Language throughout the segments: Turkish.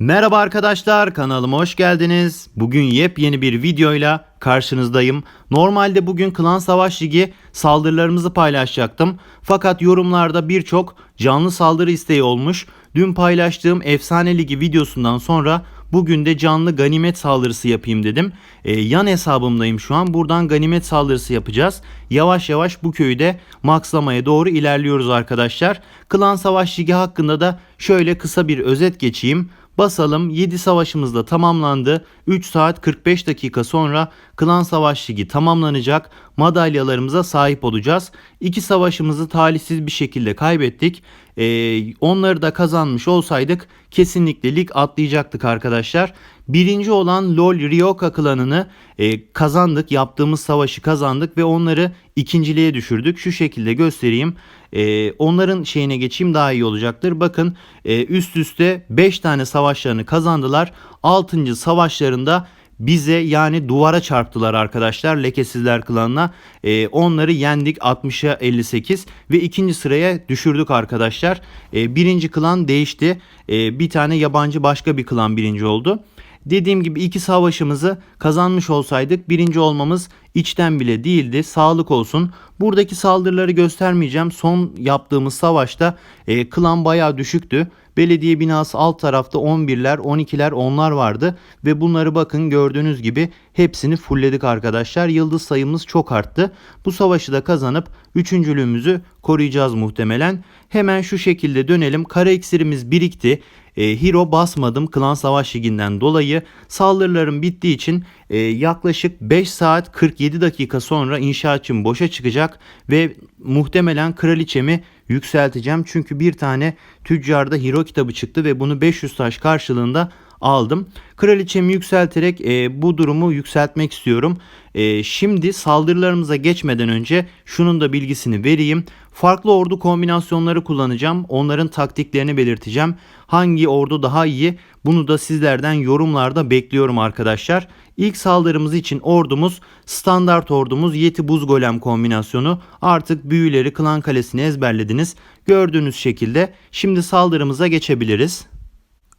Merhaba arkadaşlar kanalıma hoş geldiniz. Bugün yepyeni bir videoyla karşınızdayım. Normalde bugün Klan Savaş Ligi saldırılarımızı paylaşacaktım. Fakat yorumlarda birçok canlı saldırı isteği olmuş. Dün paylaştığım Efsane Ligi videosundan sonra bugün de canlı ganimet saldırısı yapayım dedim. Ee, yan hesabımdayım şu an. Buradan ganimet saldırısı yapacağız. Yavaş yavaş bu köyü de maxlamaya doğru ilerliyoruz arkadaşlar. Klan Savaş Ligi hakkında da şöyle kısa bir özet geçeyim. Basalım 7 savaşımız da tamamlandı. 3 saat 45 dakika sonra Klan Savaş Ligi tamamlanacak. Madalyalarımıza sahip olacağız. 2 savaşımızı talihsiz bir şekilde kaybettik. Ee, onları da kazanmış olsaydık kesinlikle lig atlayacaktık arkadaşlar. Birinci olan LoL Ryoka klanını e, kazandık. Yaptığımız savaşı kazandık ve onları ikinciliğe düşürdük. Şu şekilde göstereyim. E, onların şeyine geçeyim daha iyi olacaktır. Bakın e, üst üste 5 tane savaşlarını kazandılar. 6. savaşlarında bize yani duvara çarptılar arkadaşlar lekesizler klanına. E, onları yendik 60'a 58 ve ikinci sıraya düşürdük arkadaşlar. E, birinci klan değişti. E, bir tane yabancı başka bir klan birinci oldu. Dediğim gibi iki savaşımızı kazanmış olsaydık birinci olmamız içten bile değildi. Sağlık olsun. Buradaki saldırıları göstermeyeceğim. Son yaptığımız savaşta e, klan bayağı düşüktü. Belediye binası alt tarafta 11'ler, 12'ler, 10'lar vardı ve bunları bakın gördüğünüz gibi hepsini fullledik arkadaşlar. Yıldız sayımız çok arttı. Bu savaşı da kazanıp üçüncülüğümüzü koruyacağız muhtemelen. Hemen şu şekilde dönelim. Kara iksirimiz birikti. E, hero basmadım klan savaş liginden dolayı. Saldırılarım bittiği için e, yaklaşık 5 saat 47 dakika sonra inşaatçım boşa çıkacak ve muhtemelen kraliçemi yükselteceğim. Çünkü bir tane tüccarda hero kitabı çıktı ve bunu 500 taş karşılığında aldım. Kraliçemi yükselterek e, bu durumu yükseltmek istiyorum. E, şimdi saldırılarımıza geçmeden önce şunun da bilgisini vereyim. Farklı ordu kombinasyonları kullanacağım. Onların taktiklerini belirteceğim. Hangi ordu daha iyi? Bunu da sizlerden yorumlarda bekliyorum arkadaşlar. İlk saldırımız için ordumuz standart ordumuz Yeti Buz Golem kombinasyonu. Artık büyüleri klan kalesini ezberlediniz. Gördüğünüz şekilde şimdi saldırımıza geçebiliriz.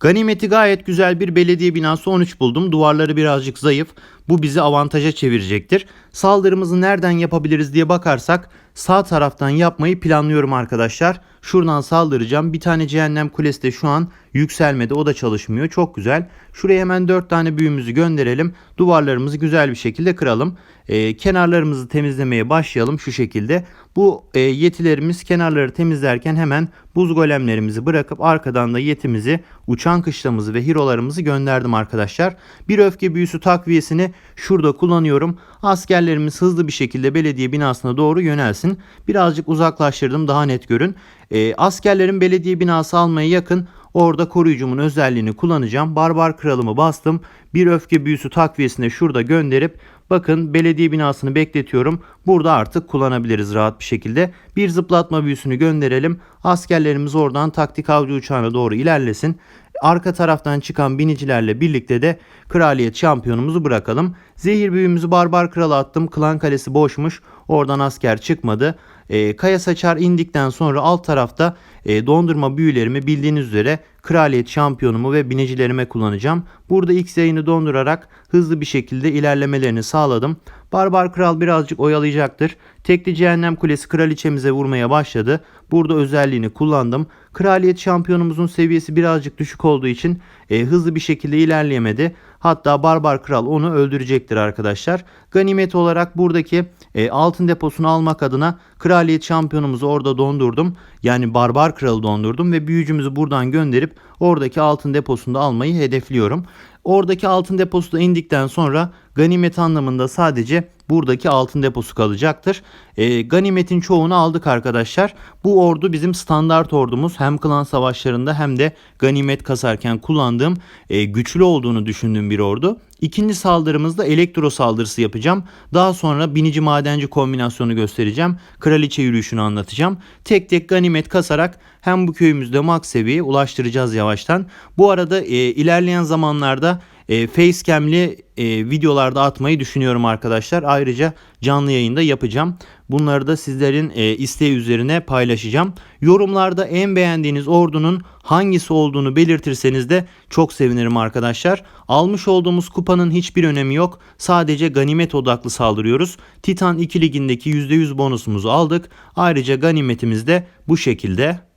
Ganimeti gayet güzel bir belediye binası 13 buldum. Duvarları birazcık zayıf. Bu bizi avantaja çevirecektir. Saldırımızı nereden yapabiliriz diye bakarsak sağ taraftan yapmayı planlıyorum arkadaşlar. Şuradan saldıracağım. Bir tane cehennem kulesi de şu an yükselmedi. O da çalışmıyor. Çok güzel. Şuraya hemen 4 tane büyümüzü gönderelim. Duvarlarımızı güzel bir şekilde kıralım. Ee, kenarlarımızı temizlemeye başlayalım şu şekilde. Bu e, yetilerimiz kenarları temizlerken hemen buz golemlerimizi bırakıp arkadan da yetimizi, uçan kışlamızı ve hirolarımızı gönderdim arkadaşlar. Bir öfke büyüsü takviyesini şurada kullanıyorum. Askerlerimiz hızlı bir şekilde belediye binasına doğru yönelsin. Birazcık uzaklaştırdım daha net görün. E, askerlerin belediye binası almaya yakın Orada koruyucumun özelliğini kullanacağım. Barbar kralımı bastım. Bir öfke büyüsü takviyesine şurada gönderip bakın belediye binasını bekletiyorum. Burada artık kullanabiliriz rahat bir şekilde. Bir zıplatma büyüsünü gönderelim. Askerlerimiz oradan taktik avcı uçağına doğru ilerlesin. Arka taraftan çıkan binicilerle birlikte de kraliyet şampiyonumuzu bırakalım. Zehir büyümüzü barbar krala attım. Klan kalesi boşmuş. Oradan asker çıkmadı. E, kaya saçar indikten sonra alt tarafta e, dondurma büyülerimi bildiğiniz üzere kraliyet şampiyonumu ve binicilerime kullanacağım. Burada X yayını dondurarak hızlı bir şekilde ilerlemelerini sağladım. Barbar kral birazcık oyalayacaktır. Tekli cehennem kulesi kraliçemize vurmaya başladı. Burada özelliğini kullandım. Kraliyet şampiyonumuzun seviyesi birazcık düşük olduğu için e, hızlı bir şekilde ilerleyemedi. Hatta Barbar Kral onu öldürecektir arkadaşlar. Ganimet olarak buradaki e, altın deposunu almak adına kraliyet şampiyonumuzu orada dondurdum. Yani Barbar Kralı dondurdum ve büyücümüzü buradan gönderip oradaki altın deposunu da almayı hedefliyorum. Oradaki altın deposu da indikten sonra ganimet anlamında sadece buradaki altın deposu kalacaktır. E, ganimetin çoğunu aldık arkadaşlar. Bu ordu bizim standart ordumuz. Hem klan savaşlarında hem de ganimet kasarken kullandığım e, güçlü olduğunu düşündüğüm bir ordu. İkinci saldırımızda elektro saldırısı yapacağım. Daha sonra binici madenci kombinasyonu göstereceğim. Kraliçe yürüyüşünü anlatacağım. Tek tek ganimet kasarak hem bu köyümüzde max seviyeye ulaştıracağız yavaştan. Bu arada e, ilerleyen zamanlarda e, facecam'li e, videolarda atmayı düşünüyorum arkadaşlar. Ayrıca canlı yayında yapacağım. Bunları da sizlerin e, isteği üzerine paylaşacağım. Yorumlarda en beğendiğiniz ordunun hangisi olduğunu belirtirseniz de çok sevinirim arkadaşlar. Almış olduğumuz kupanın hiçbir önemi yok. Sadece ganimet odaklı saldırıyoruz. Titan 2 ligindeki %100 bonusumuzu aldık. Ayrıca ganimetimiz de bu şekilde.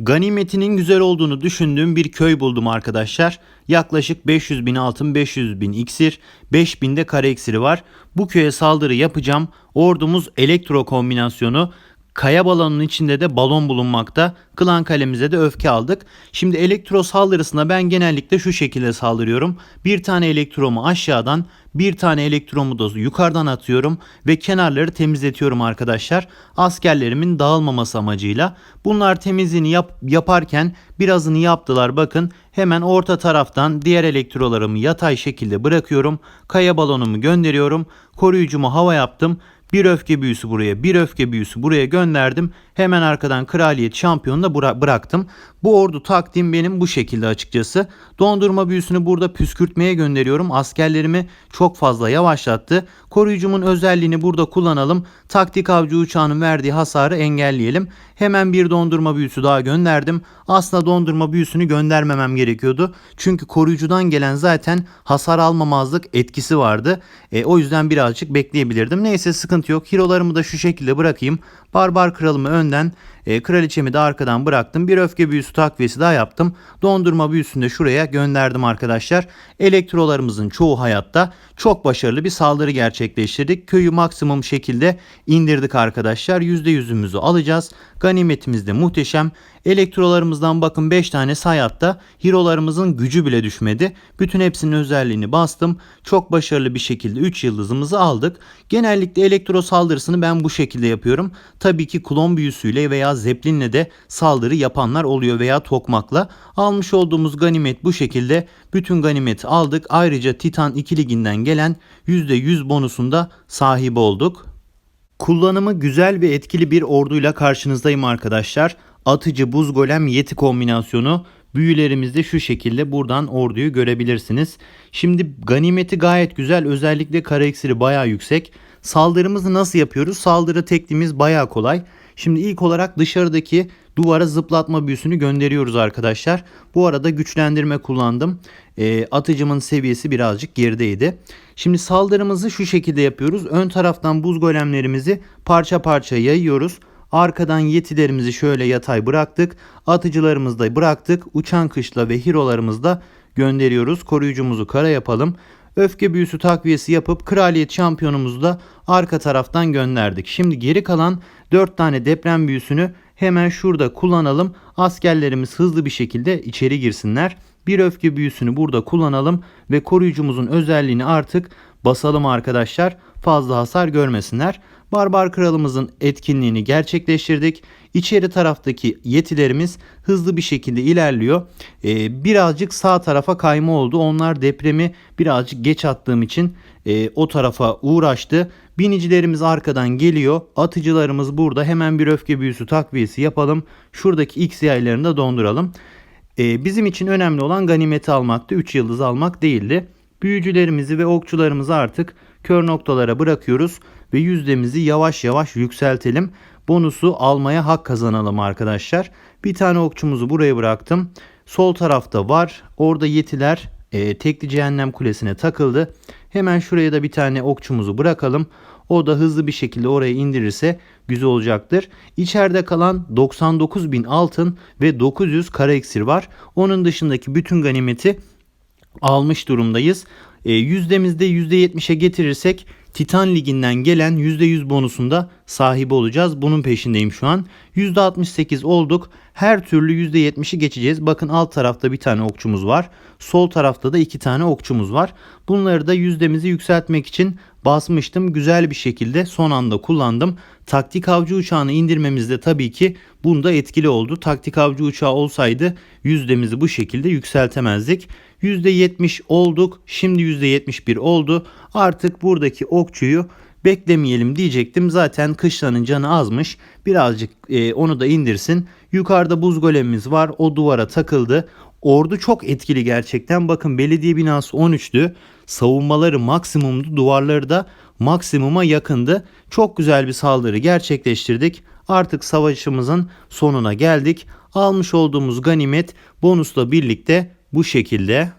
Ganimetinin güzel olduğunu düşündüğüm bir köy buldum arkadaşlar. Yaklaşık 500 bin altın, 500 bin iksir, 5000 de kare iksiri var. Bu köye saldırı yapacağım. Ordumuz elektro kombinasyonu. Kaya balonun içinde de balon bulunmakta. Klan kalemize de öfke aldık. Şimdi elektro saldırısına ben genellikle şu şekilde saldırıyorum. Bir tane elektromu aşağıdan, bir tane elektromu da yukarıdan atıyorum ve kenarları temizletiyorum arkadaşlar. Askerlerimin dağılmaması amacıyla. Bunlar temizliğini yap, yaparken birazını yaptılar bakın. Hemen orta taraftan diğer elektrolarımı yatay şekilde bırakıyorum. Kaya balonumu gönderiyorum. Koruyucumu hava yaptım. Bir öfke büyüsü buraya, bir öfke büyüsü buraya gönderdim. Hemen arkadan kraliyet şampiyonu da bıra- bıraktım. Bu ordu taktiğim benim bu şekilde açıkçası. Dondurma büyüsünü burada püskürtmeye gönderiyorum. Askerlerimi çok fazla yavaşlattı. Koruyucumun özelliğini burada kullanalım. Taktik avcı uçağının verdiği hasarı engelleyelim. Hemen bir dondurma büyüsü daha gönderdim. Aslında dondurma büyüsünü göndermemem gerekiyordu. Çünkü koruyucudan gelen zaten hasar almamazlık etkisi vardı. E, o yüzden birazcık bekleyebilirdim. Neyse sıkıntı yok. Hero'larımı da şu şekilde bırakayım. Barbar kralımı önden, e, kraliçemi de arkadan bıraktım. Bir öfke büyüsü takviyesi daha yaptım. Dondurma büyüsünü de şuraya gönderdim arkadaşlar. Elektrolarımızın çoğu hayatta çok başarılı bir saldırı gerçekleştirdik. Köyü maksimum şekilde indirdik arkadaşlar. %100'ümüzü alacağız. Ganimetimiz de muhteşem. Elektrolarımızdan bakın 5 tanesi hayatta. Hero'larımızın gücü bile düşmedi. Bütün hepsinin özelliğini bastım. Çok başarılı bir şekilde 3 yıldızımızı aldık. Genellikle elektro saldırısını ben bu şekilde yapıyorum. Tabii ki klon büyüsüyle veya zeplinle de saldırı yapanlar oluyor veya tokmakla. Almış olduğumuz ganimet bu şekilde. Bütün ganimeti aldık. Ayrıca Titan 2 liginden gelen %100 bonusunda sahibi olduk. Kullanımı güzel ve etkili bir orduyla karşınızdayım arkadaşlar. Atıcı buz golem yeti kombinasyonu büyülerimizde şu şekilde buradan orduyu görebilirsiniz. Şimdi ganimeti gayet güzel özellikle kara iksiri baya yüksek. Saldırımızı nasıl yapıyoruz? Saldırı tekniğimiz baya kolay. Şimdi ilk olarak dışarıdaki duvara zıplatma büyüsünü gönderiyoruz arkadaşlar. Bu arada güçlendirme kullandım. E, atıcımın seviyesi birazcık gerideydi. Şimdi saldırımızı şu şekilde yapıyoruz. Ön taraftan buz golemlerimizi parça parça yayıyoruz. Arkadan yetilerimizi şöyle yatay bıraktık. Atıcılarımızı da bıraktık. Uçan kışla ve hirolarımızı da gönderiyoruz. Koruyucumuzu kara yapalım. Öfke büyüsü takviyesi yapıp kraliyet şampiyonumuzu da arka taraftan gönderdik. Şimdi geri kalan 4 tane deprem büyüsünü hemen şurada kullanalım. Askerlerimiz hızlı bir şekilde içeri girsinler. Bir öfke büyüsünü burada kullanalım ve koruyucumuzun özelliğini artık basalım arkadaşlar. Fazla hasar görmesinler. Barbar kralımızın etkinliğini gerçekleştirdik. İçeri taraftaki yetilerimiz hızlı bir şekilde ilerliyor. Ee, birazcık sağ tarafa kayma oldu. Onlar depremi birazcık geç attığım için e, o tarafa uğraştı. Binicilerimiz arkadan geliyor. Atıcılarımız burada. Hemen bir öfke büyüsü takviyesi yapalım. Şuradaki X yaylarını da donduralım. Ee, bizim için önemli olan ganimeti almaktı. 3 yıldız almak değildi. Büyücülerimizi ve okçularımızı artık kör noktalara bırakıyoruz ve yüzdemizi yavaş yavaş yükseltelim. Bonusu almaya hak kazanalım arkadaşlar. Bir tane okçumuzu buraya bıraktım. Sol tarafta var. Orada yetiler e, tekli cehennem kulesine takıldı. Hemen şuraya da bir tane okçumuzu bırakalım. O da hızlı bir şekilde oraya indirirse güzel olacaktır. İçeride kalan 99 bin altın ve 900 kara iksir var. Onun dışındaki bütün ganimeti almış durumdayız. E, yüzdemizde %70'e getirirsek Titan Ligi'nden gelen %100 bonusunda sahibi olacağız. Bunun peşindeyim şu an. %68 olduk. Her türlü %70'i geçeceğiz. Bakın alt tarafta bir tane okçumuz var. Sol tarafta da iki tane okçumuz var. Bunları da yüzdemizi yükseltmek için basmıştım. Güzel bir şekilde son anda kullandım. Taktik avcı uçağını indirmemizde tabii ki bunda etkili oldu. Taktik avcı uçağı olsaydı yüzdemizi bu şekilde yükseltemezdik. %70 olduk. Şimdi %71 oldu. Artık buradaki okçuyu beklemeyelim diyecektim. Zaten kışlanın canı azmış. Birazcık e, onu da indirsin. Yukarıda buz golemimiz var. O duvara takıldı. Ordu çok etkili gerçekten. Bakın belediye binası 13'tü. Savunmaları maksimumdu. Duvarları da maksimuma yakındı. Çok güzel bir saldırı gerçekleştirdik. Artık savaşımızın sonuna geldik. Almış olduğumuz ganimet bonusla birlikte bu şekilde.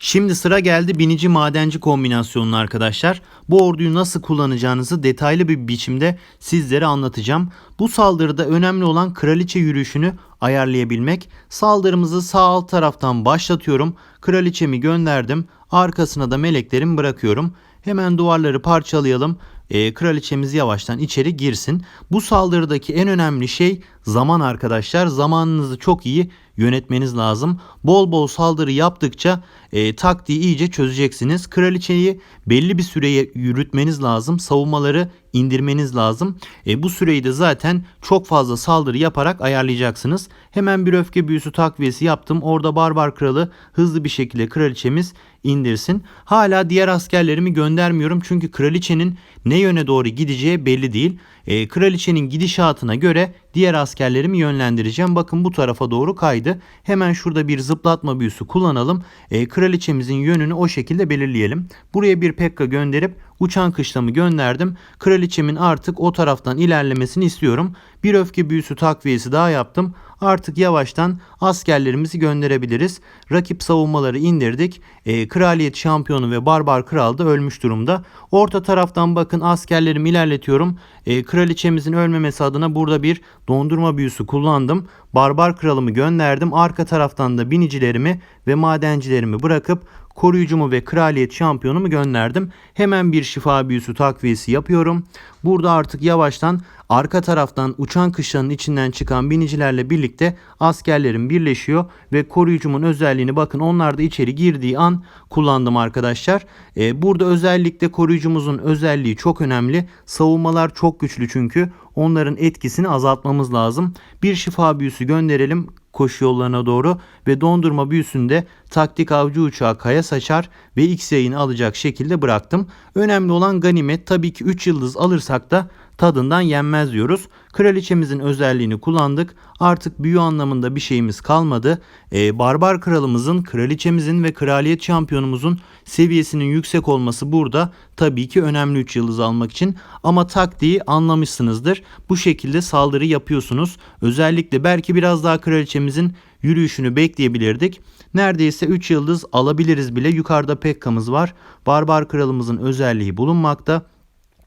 Şimdi sıra geldi binici madenci kombinasyonuna arkadaşlar. Bu orduyu nasıl kullanacağınızı detaylı bir biçimde sizlere anlatacağım. Bu saldırıda önemli olan kraliçe yürüyüşünü ayarlayabilmek. Saldırımızı sağ alt taraftan başlatıyorum. Kraliçemi gönderdim. Arkasına da meleklerimi bırakıyorum. Hemen duvarları parçalayalım. Ee, kraliçemiz yavaştan içeri girsin. Bu saldırıdaki en önemli şey zaman arkadaşlar. Zamanınızı çok iyi yönetmeniz lazım. Bol bol saldırı yaptıkça e, taktiği iyice çözeceksiniz. Kraliçeyi belli bir süreye yürütmeniz lazım. Savunmaları indirmeniz lazım. E, bu süreyi de zaten çok fazla saldırı yaparak ayarlayacaksınız. Hemen bir öfke büyüsü takviyesi yaptım. Orada barbar kralı hızlı bir şekilde kraliçemiz indirsin. Hala diğer askerlerimi göndermiyorum çünkü kraliçenin ne yöne doğru gideceği belli değil. E, kraliçenin gidişatına göre diğer askerlerimi yönlendireceğim. Bakın bu tarafa doğru kaydı. Hemen şurada bir zıplatma büyüsü kullanalım. E, kraliçemizin yönünü o şekilde belirleyelim. Buraya bir pekka gönderip uçan kışlamı gönderdim. Kraliçemin artık o taraftan ilerlemesini istiyorum. Bir öfke büyüsü takviyesi daha yaptım. Artık yavaştan askerlerimizi gönderebiliriz. Rakip savunmaları indirdik. E, kraliyet şampiyonu ve barbar kral da ölmüş durumda. Orta taraftan bakın askerlerimi ilerletiyorum. E, kraliçemizin ölmemesi adına burada bir dondurma büyüsü kullandım. Barbar kralımı gönderdim. Arka taraftan da binicilerimi ve madencilerimi bırakıp koruyucumu ve kraliyet şampiyonumu gönderdim. Hemen bir şifa büyüsü takviyesi yapıyorum. Burada artık yavaştan arka taraftan uçan kışlanın içinden çıkan binicilerle birlikte askerlerim birleşiyor ve koruyucumun özelliğini bakın onlar da içeri girdiği an kullandım arkadaşlar. Ee, burada özellikle koruyucumuzun özelliği çok önemli. Savunmalar çok güçlü çünkü onların etkisini azaltmamız lazım. Bir şifa büyüsü gönderelim koşu yollarına doğru ve dondurma büyüsünde taktik avcı uçağı kaya saçar ve X yayını alacak şekilde bıraktım. Önemli olan ganimet tabii ki 3 yıldız alırsak da tadından yenmez diyoruz. Kraliçemizin özelliğini kullandık. Artık büyü anlamında bir şeyimiz kalmadı. Ee, Barbar kralımızın, kraliçemizin ve kraliyet şampiyonumuzun seviyesinin yüksek olması burada tabii ki önemli 3 yıldız almak için. Ama taktiği anlamışsınızdır. Bu şekilde saldırı yapıyorsunuz. Özellikle belki biraz daha kraliçemizin yürüyüşünü bekleyebilirdik. Neredeyse 3 yıldız alabiliriz bile. Yukarıda Pekka'mız var. Barbar kralımızın özelliği bulunmakta.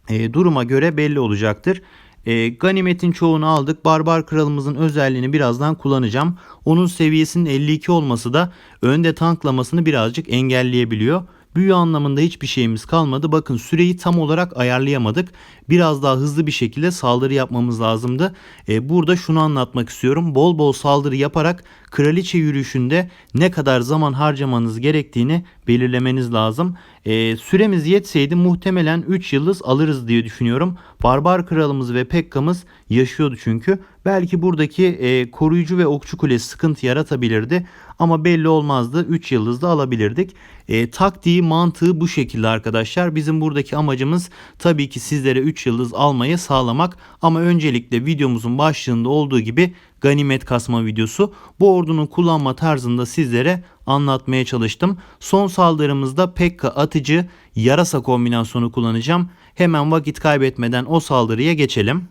E, duruma göre belli olacaktır. E, ganimetin çoğunu aldık. Barbar kralımızın özelliğini birazdan kullanacağım. Onun seviyesinin 52 olması da önde tanklamasını birazcık engelleyebiliyor. Büyü anlamında hiçbir şeyimiz kalmadı. Bakın süreyi tam olarak ayarlayamadık. Biraz daha hızlı bir şekilde saldırı yapmamız lazımdı. E, burada şunu anlatmak istiyorum. Bol bol saldırı yaparak kraliçe yürüyüşünde ne kadar zaman harcamanız gerektiğini belirlemeniz lazım. E, süremiz yetseydi muhtemelen 3 yıldız alırız diye düşünüyorum. Barbar kralımız ve Pekka'mız yaşıyordu çünkü. Belki buradaki e, koruyucu ve okçu kulesi sıkıntı yaratabilirdi. Ama belli olmazdı. 3 yıldız da alabilirdik. E, taktiği mantığı bu şekilde arkadaşlar. Bizim buradaki amacımız tabii ki sizlere 3 yıldız almayı sağlamak. Ama öncelikle videomuzun başlığında olduğu gibi ganimet kasma videosu. Bu ordunun kullanma tarzında sizlere anlatmaya çalıştım. Son saldırımızda Pekka atıcı yarasa kombinasyonu kullanacağım. Hemen vakit kaybetmeden o saldırıya geçelim.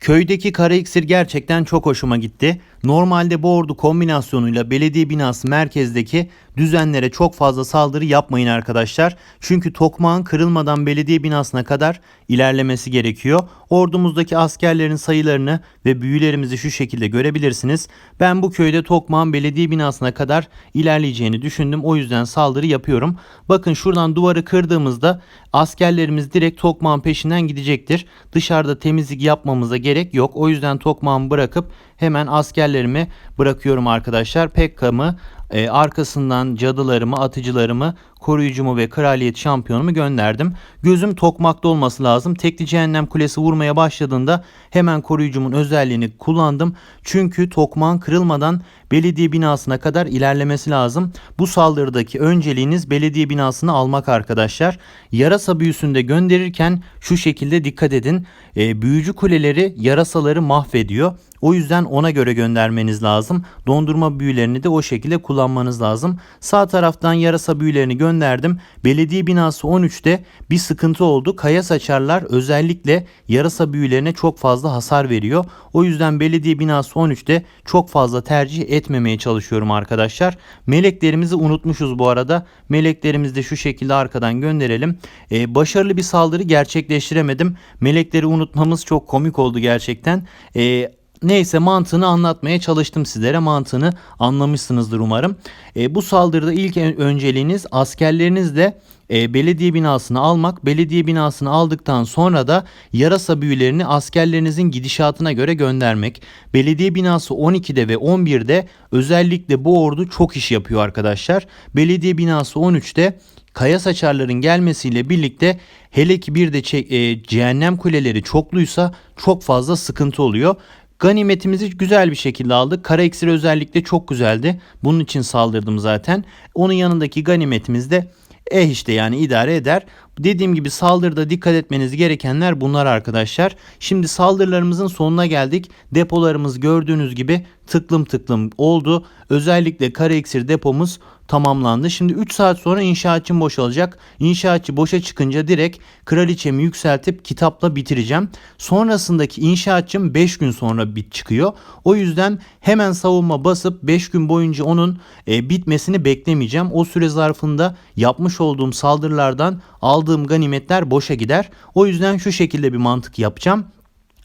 Köydeki kara iksir gerçekten çok hoşuma gitti. Normalde bu ordu kombinasyonuyla belediye binası merkezdeki düzenlere çok fazla saldırı yapmayın arkadaşlar. Çünkü tokmağın kırılmadan belediye binasına kadar ilerlemesi gerekiyor. Ordumuzdaki askerlerin sayılarını ve büyülerimizi şu şekilde görebilirsiniz. Ben bu köyde tokmağın belediye binasına kadar ilerleyeceğini düşündüm. O yüzden saldırı yapıyorum. Bakın şuradan duvarı kırdığımızda askerlerimiz direkt tokmağın peşinden gidecektir. Dışarıda temizlik yapmamıza gerek yok. O yüzden tokmağımı bırakıp hemen askerlerimi bırakıyorum arkadaşlar. Pekka'mı e, arkasından cadılarımı, atıcılarımı koruyucumu ve kraliyet şampiyonumu gönderdim. Gözüm tokmakta olması lazım. Tekli cehennem kulesi vurmaya başladığında hemen koruyucumun özelliğini kullandım. Çünkü tokmağın kırılmadan belediye binasına kadar ilerlemesi lazım. Bu saldırıdaki önceliğiniz belediye binasını almak arkadaşlar. Yarasa büyüsünde gönderirken şu şekilde dikkat edin. E, büyücü kuleleri yarasaları mahvediyor. O yüzden ona göre göndermeniz lazım. Dondurma büyülerini de o şekilde kullanmanız lazım. Sağ taraftan yarasa büyülerini gönderdim. Belediye binası 13'te bir sıkıntı oldu. Kaya saçarlar özellikle yarasa büyülerine çok fazla hasar veriyor. O yüzden belediye binası 13'te çok fazla tercih etmemeye çalışıyorum arkadaşlar. Meleklerimizi unutmuşuz bu arada. Meleklerimizi de şu şekilde arkadan gönderelim. Ee, başarılı bir saldırı gerçekleştiremedim. Melekleri unutmamız çok komik oldu gerçekten. Ee, Neyse mantığını anlatmaya çalıştım sizlere. Mantığını anlamışsınızdır umarım. E, bu saldırıda ilk önceliğiniz askerlerinizle e, belediye binasını almak. Belediye binasını aldıktan sonra da yarasa büyülerini askerlerinizin gidişatına göre göndermek. Belediye binası 12'de ve 11'de özellikle bu ordu çok iş yapıyor arkadaşlar. Belediye binası 13'te kaya saçarların gelmesiyle birlikte hele ki bir de e, cehennem kuleleri çokluysa çok fazla sıkıntı oluyor. Ganimetimizi güzel bir şekilde aldık. Kara iksir özellikle çok güzeldi. Bunun için saldırdım zaten. Onun yanındaki ganimetimiz de eh işte yani idare eder. Dediğim gibi saldırıda dikkat etmeniz gerekenler bunlar arkadaşlar. Şimdi saldırılarımızın sonuna geldik. Depolarımız gördüğünüz gibi tıklım tıklım oldu. Özellikle kara iksir depomuz tamamlandı. Şimdi 3 saat sonra inşaatçım boşalacak. İnşaatçı boşa çıkınca direkt kraliçemi yükseltip kitapla bitireceğim. Sonrasındaki inşaatçım 5 gün sonra bit çıkıyor. O yüzden hemen savunma basıp 5 gün boyunca onun e, bitmesini beklemeyeceğim. O süre zarfında yapmış olduğum saldırılardan aldığım ganimetler boşa gider. O yüzden şu şekilde bir mantık yapacağım.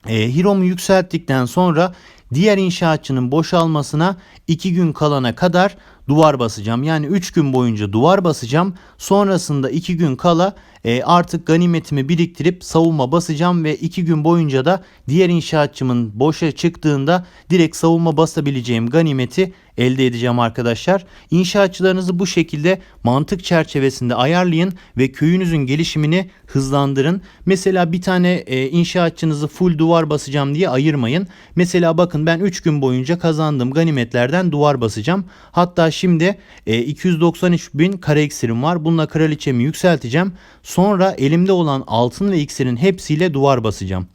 E, Hiro'mu yükselttikten sonra diğer inşaatçının boşalmasına 2 gün kalana kadar duvar basacağım. Yani 3 gün boyunca duvar basacağım. Sonrasında 2 gün kala e, artık ganimetimi biriktirip savunma basacağım ve 2 gün boyunca da diğer inşaatçımın boşa çıktığında direkt savunma basabileceğim ganimeti elde edeceğim arkadaşlar. İnşaatçılarınızı bu şekilde mantık çerçevesinde ayarlayın ve köyünüzün gelişimini hızlandırın. Mesela bir tane e, inşaatçınızı full duvar basacağım diye ayırmayın. Mesela bakın ben 3 gün boyunca kazandığım ganimetlerden duvar basacağım. Hatta şimdi e, 293 bin kare iksirim var. Bununla kraliçemi yükselteceğim. Sonra elimde olan altın ve iksirin hepsiyle duvar basacağım.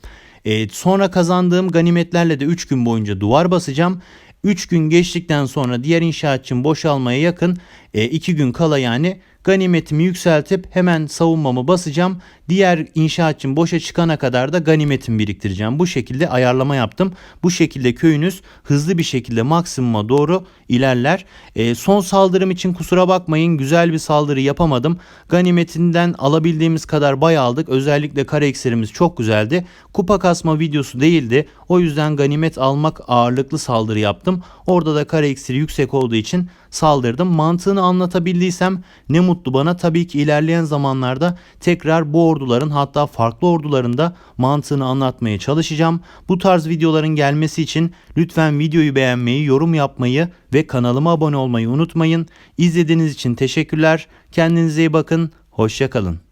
E, sonra kazandığım ganimetlerle de 3 gün boyunca duvar basacağım. 3 gün geçtikten sonra diğer inşaatçım boşalmaya yakın 2 e, gün kala yani Ganimetimi yükseltip hemen savunmamı basacağım. Diğer inşaatçım boşa çıkana kadar da ganimetimi biriktireceğim. Bu şekilde ayarlama yaptım. Bu şekilde köyünüz hızlı bir şekilde maksimuma doğru ilerler. E, son saldırım için kusura bakmayın güzel bir saldırı yapamadım. Ganimetinden alabildiğimiz kadar bay aldık. Özellikle kare iksirimiz çok güzeldi. Kupa kasma videosu değildi. O yüzden ganimet almak ağırlıklı saldırı yaptım. Orada da kare iksiri yüksek olduğu için saldırdım. Mantığını anlatabildiysem ne mutlu bana. Tabii ki ilerleyen zamanlarda tekrar bu orduların hatta farklı ordularında mantığını anlatmaya çalışacağım. Bu tarz videoların gelmesi için lütfen videoyu beğenmeyi, yorum yapmayı ve kanalıma abone olmayı unutmayın. İzlediğiniz için teşekkürler. Kendinize iyi bakın. Hoşçakalın.